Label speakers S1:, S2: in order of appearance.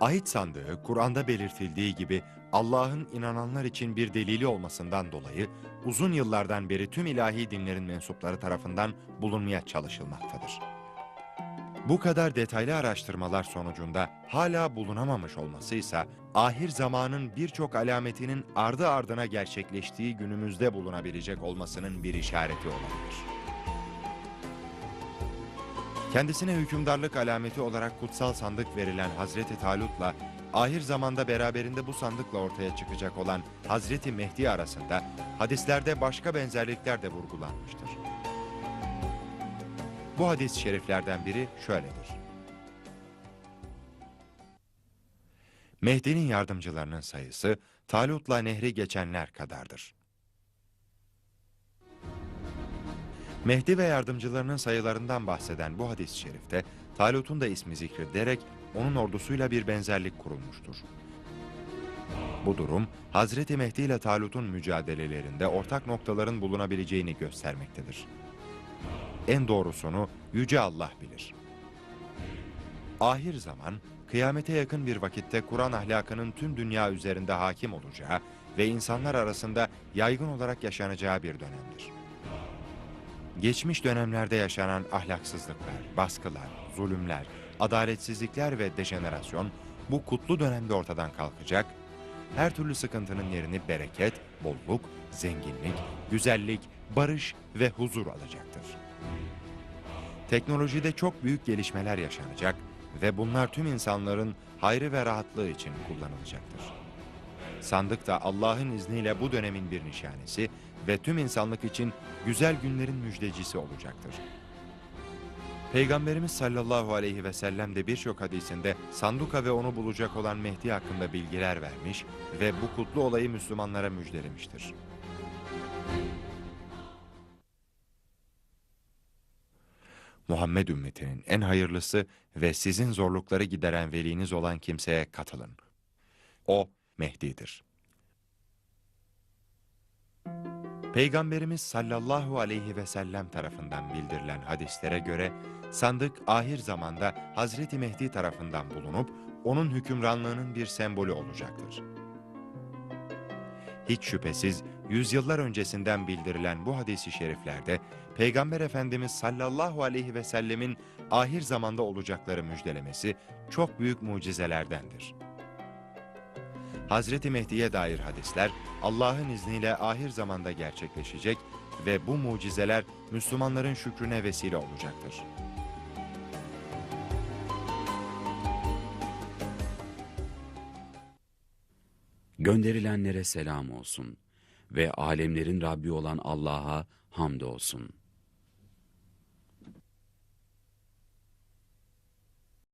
S1: Ahit sandığı Kur'an'da belirtildiği gibi Allah'ın inananlar için bir delili olmasından dolayı uzun yıllardan beri tüm ilahi dinlerin mensupları tarafından bulunmaya çalışılmaktadır. Bu kadar detaylı araştırmalar sonucunda hala bulunamamış olması ise ahir zamanın birçok alametinin ardı ardına gerçekleştiği günümüzde bulunabilecek olmasının bir işareti olabilir. Kendisine hükümdarlık alameti olarak kutsal sandık verilen Hazreti Talut'la ahir zamanda beraberinde bu sandıkla ortaya çıkacak olan Hazreti Mehdi arasında hadislerde başka benzerlikler de vurgulanmıştır. Bu hadis-i şeriflerden biri şöyledir. Mehdi'nin yardımcılarının sayısı Talut'la nehri geçenler kadardır. Mehdi ve yardımcılarının sayılarından bahseden bu hadis-i şerifte Talut'un da ismi zikredilerek onun ordusuyla bir benzerlik kurulmuştur. Bu durum Hazreti Mehdi ile Talut'un mücadelelerinde ortak noktaların bulunabileceğini göstermektedir. En doğrusunu Yüce Allah bilir. Ahir zaman, kıyamete yakın bir vakitte Kur'an ahlakının tüm dünya üzerinde hakim olacağı ve insanlar arasında yaygın olarak yaşanacağı bir dönemdir. Geçmiş dönemlerde yaşanan ahlaksızlıklar, baskılar, zulümler, adaletsizlikler ve dejenerasyon bu kutlu dönemde ortadan kalkacak, her türlü sıkıntının yerini bereket, bolluk, zenginlik, güzellik, barış ve huzur alacaktır. Teknolojide çok büyük gelişmeler yaşanacak ve bunlar tüm insanların hayrı ve rahatlığı için kullanılacaktır. Sandık da Allah'ın izniyle bu dönemin bir nişanesi ve tüm insanlık için güzel günlerin müjdecisi olacaktır. Peygamberimiz sallallahu aleyhi ve sellem de birçok hadisinde sanduka ve onu bulacak olan Mehdi hakkında bilgiler vermiş ve bu kutlu olayı Müslümanlara müjdelemiştir. Muhammed ümmetinin en hayırlısı ve sizin zorlukları gideren veliniz olan kimseye katılın. O Mehdi'dir. Peygamberimiz sallallahu aleyhi ve sellem tarafından bildirilen hadislere göre sandık ahir zamanda Hazreti Mehdi tarafından bulunup onun hükümranlığının bir sembolü olacaktır. Hiç şüphesiz yüzyıllar öncesinden bildirilen bu hadisi şeriflerde Peygamber Efendimiz sallallahu aleyhi ve sellemin ahir zamanda olacakları müjdelemesi çok büyük mucizelerdendir. Hazreti Mehdi'ye dair hadisler Allah'ın izniyle ahir zamanda gerçekleşecek ve bu mucizeler Müslümanların şükrüne vesile olacaktır.
S2: Gönderilenlere selam olsun ve alemlerin Rabbi olan Allah'a hamd olsun.